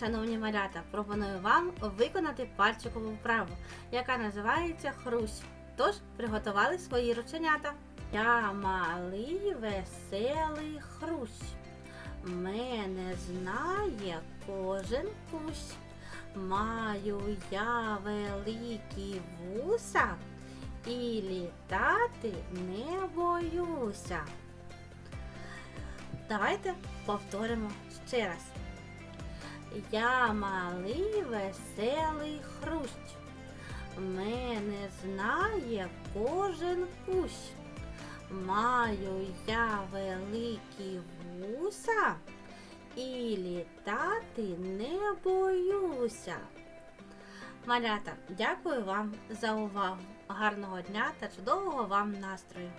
шановні малята, пропоную вам виконати пальчикову вправу, яка називається хрусь. Тож приготували свої рученята. Я малий веселий хрусь. Мене знає кожен кусь. Маю я великі вуса і літати не боюся. Давайте повторимо ще раз. Я малий веселий хрусть. Мене знає кожен кусь. Маю я великі вуса і літати не боюся. Малята, дякую вам за увагу. Гарного дня та чудового вам настрою!